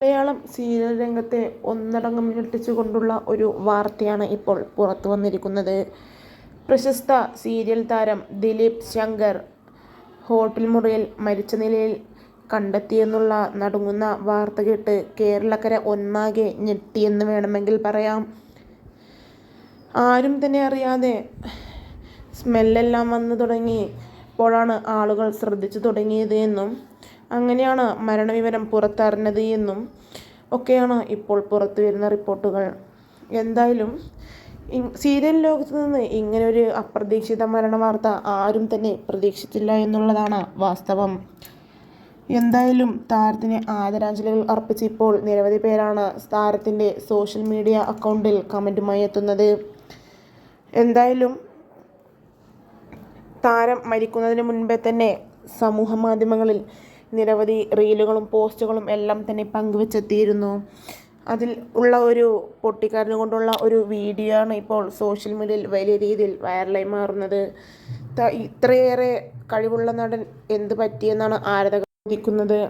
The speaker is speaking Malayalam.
മലയാളം സീരിയൽ രംഗത്തെ ഒന്നടങ്കം ഞെട്ടിച്ചുകൊണ്ടുള്ള ഒരു വാർത്തയാണ് ഇപ്പോൾ പുറത്തു വന്നിരിക്കുന്നത്. പ്രശസ്ത സീരിയൽ താരം ദിലീപ് ശങ്കർ ഹോട്ടൽ മുറിയിൽ മരിച്ച നിലയിൽ കണ്ടെത്തിയെന്നുള്ള നടുങ്ങുന്ന വാർത്ത കേട്ട് കേരളക്കര ഒന്നാകെ ഞെട്ടിയെന്ന് വേണമെങ്കിൽ പറയാം. ആരും തന്നെ അറിയാതെ സ്മെല്ലെല്ലാം വന്നു തുടങ്ങിയപ്പോഴാണ് ആളുകൾ ശ്രദ്ധിച്ചു തുടങ്ങിയത് എന്നും അങ്ങനെയാണ് മരണവിവരം പുറത്തറിഞ്ഞത് എന്നും ഒക്കെയാണ് ഇപ്പോൾ പുറത്തു വരുന്ന റിപ്പോർട്ടുകൾ. എന്തായാലും സീരിയൽ ലോകത്ത് നിന്ന് ഒരു അപ്രതീക്ഷിത മരണ വാർത്ത ആരും തന്നെ പ്രതീക്ഷിച്ചില്ല എന്നുള്ളതാണ് വാസ്തവം. എന്തായാലും താരത്തിന് ആദരാഞ്ജലികൾ അർപ്പിച്ച് ഇപ്പോൾ നിരവധി പേരാണ് താരത്തിന്റെ സോഷ്യൽ മീഡിയ അക്കൗണ്ടിൽ കമന്റുമായി എത്തുന്നത്. എന്തായാലും താരം മരിക്കുന്നതിന് മുൻപേ തന്നെ സമൂഹ മാധ്യമങ്ങളിൽ നിരവധി റീലുകളും പോസ്റ്റുകളും എല്ലാം തന്നെ പങ്കുവെച്ചെത്തിയിരുന്നു. അതിൽ ഉള്ള ഒരു പൊട്ടിക്കാരനെ കൊണ്ടുള്ള ഒരു വീഡിയോ ആണ് ഇപ്പോൾ സോഷ്യൽ മീഡിയയിൽ വലിയ രീതിയിൽ വൈറലായി മാറുന്നത്. ഇത്രയേറെ കഴിവുള്ള നടൻ എന്ത് പറ്റിയെന്നാണ് ആരാധകർ ചോദിക്കുന്നത്?